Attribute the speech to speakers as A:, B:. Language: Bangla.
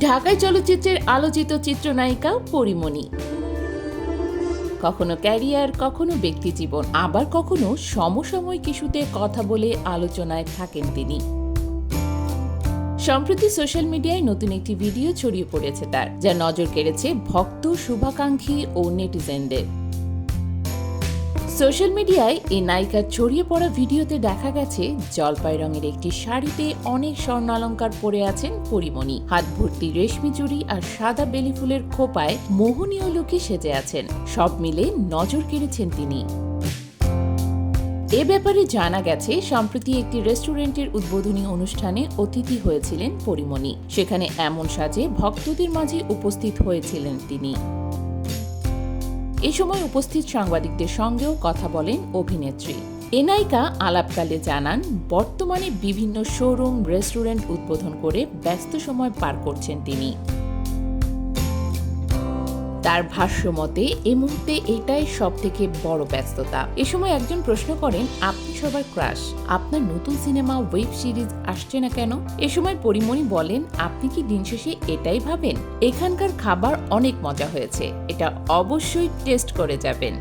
A: ঢাকায় চলচ্চিত্রের আলোচিত চিত্রনায়িকা পরিমণি। কখনো ক্যারিয়ার, কখনো ব্যক্তি জীবন, আবার কখনো সমসাময়িক ইস্যুতে কথা বলে আলোচনায় থাকেন তিনি। সম্প্রতি সোশ্যাল মিডিয়ায় নতুন একটি ভিডিও ছড়িয়ে পড়েছে তার যা নজর কেড়েছে ভক্ত, শুভাকাঙ্ক্ষী ও নেটিজেনদের। সোশ্যাল মিডিয়ায় এই নায়িকার ছড়িয়ে পড়া ভিডিওতে দেখা গেছে, জলপাই রঙের একটি শাড়িতে অনেক স্বর্ণালঙ্কার পরে আছেন পরিমণি। হাত ভর্তি রেশমি চুড়ি আর সাদা বেলি ফুলের খোপায় মোহনীয় লোকে সেজে আছেন। সব মিলে নজর কেড়েছেন তিনি। এ ব্যাপারে জানা গেছে, সম্প্রতি একটি রেস্টুরেন্টের উদ্বোধনী অনুষ্ঠানে অতিথি হয়েছিলেন পরিমণি। সেখানে এমন সাজে ভক্তদের মাঝে উপস্থিত হয়েছিলেন তিনি। এ সময় উপস্থিত সাংবাদিকদের সঙ্গেও কথা বলেন অভিনেত্রী। এ নায়িকা আলাপকালে জানান, বর্তমানে বিভিন্ন শোরুম, রেস্টুরেন্ট উদ্বোধন করে ব্যস্ত সময় পার করছেন তিনি। তার ভাষ্য মতে এই মুহূর্তে এটাই সব থেকে বড় ব্যস্ততা। এ সময় একজন প্রশ্ন করেন, আপনি সবার ক্রাশ, আপনার নতুন সিনেমা, ওয়েব সিরিজ আসছে না কেন? এ সময় পরিমণি বলেন, আপনি কি দিন শেষে এটাই ভাবেন? এখানকার খাবার অনেক মজা হয়েছে, এটা অবশ্যই টেস্ট করে যাবেন।